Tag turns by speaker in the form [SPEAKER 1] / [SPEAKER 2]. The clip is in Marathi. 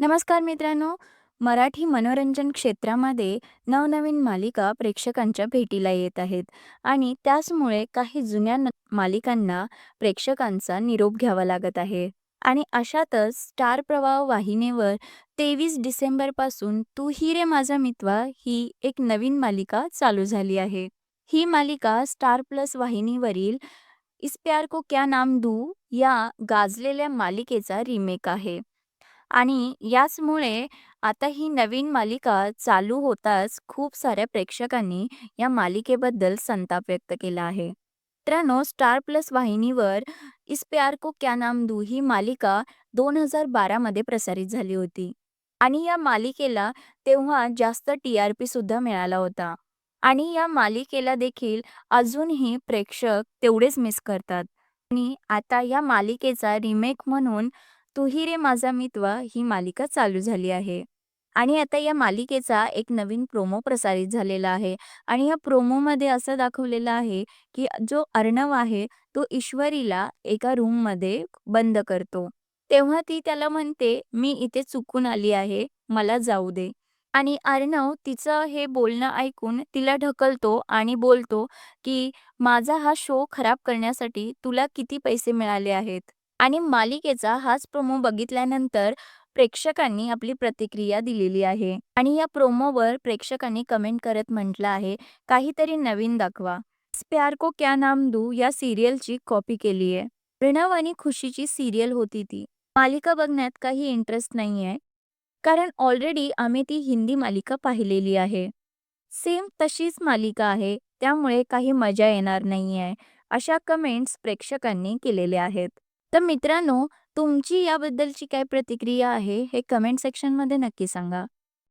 [SPEAKER 1] नमस्कार मित्रांनो. मराठी मनोरंजन क्षेत्रामध्ये नवनवीन मालिका प्रेक्षकांच्या भेटीला येत आहेत आणि त्याचमुळे काही जुन्या न मालिकांना प्रेक्षकांचा निरोप घ्यावा लागत आहे. आणि अशातच स्टार प्रवाह वाहिनीवर तेवीस डिसेंबरपासून तू ही रे माझा मितवा ही एक नवीन मालिका चालू झाली आहे. ही मालिका स्टार प्लस वाहिनीवरील इस प्यार को क्या नाम दू या गाजलेल्या मालिकेचा रिमेक आहे. आणि याचमुळे आता ही नवीन मालिका चालू होताच खूप साऱ्या प्रेक्षकांनी या मालिकेबद्दल संताप व्यक्त केला आहे. मित्रांनो स्टार प्लस वाहिनीवर इस प्यार को क्या नाम दू ही मालिका दोन हजार बारा मध्ये प्रसारित झाली होती आणि या मालिकेला तेव्हा जास्त टी आर पी सुद्धा मिळाला होता आणि या मालिकेला देखील अजूनही प्रेक्षक तेवढेच मिस करतात. आणि आता या मालिकेचा रिमेक म्हणून तूही रे माझा मितवा ही मालिका चालू झाली आहे. आणि आता या मालिकेचा एक नवीन प्रोमो प्रसारित झालेला आहे. आणि या प्रोमोमध्ये असं दाखवलेलं आहे की जो अर्णव आहे तो ईश्वरीला एका रूममध्ये बंद करतो. तेव्हा ती त्याला म्हणते मी इथे चुकून आली आहे मला जाऊ दे. आणि अर्णव तिचं हे बोलणं ऐकून तिला ढकलतो आणि बोलतो की माझा हा शो खराब करण्यासाठी तुला किती पैसे मिळाले आहेत? आणि मालिकेचा हाच प्रोमो बघितल्यानंतर प्रेक्षकांनी आपली प्रतिक्रिया दिलेली आहे. आणि या प्रोमोवर प्रेक्षकांनी कमेंट करत म्हटलं आहे काहीतरी नवीन दाखवा. प्यार को क्या नाम दू या सिरियलची कॉपी केली आहे. प्रणव आणि खुशीची सिरियल होती ती. मालिका बघण्यात काही इंटरेस्ट नाही आहे कारण ऑलरेडी आम्ही ती हिंदी मालिका पाहिलेली आहे. सेम तशीच मालिका आहे. त्यामुळे काही मजा येणार नाही आहे अशा कमेंट्स प्रेक्षकांनी केलेल्या आहेत. तर मित्रांनो तुमची याबद्दलची काय प्रतिक्रिया आहे हे कमेंट सेक्शनमध्ये नक्की सांगा.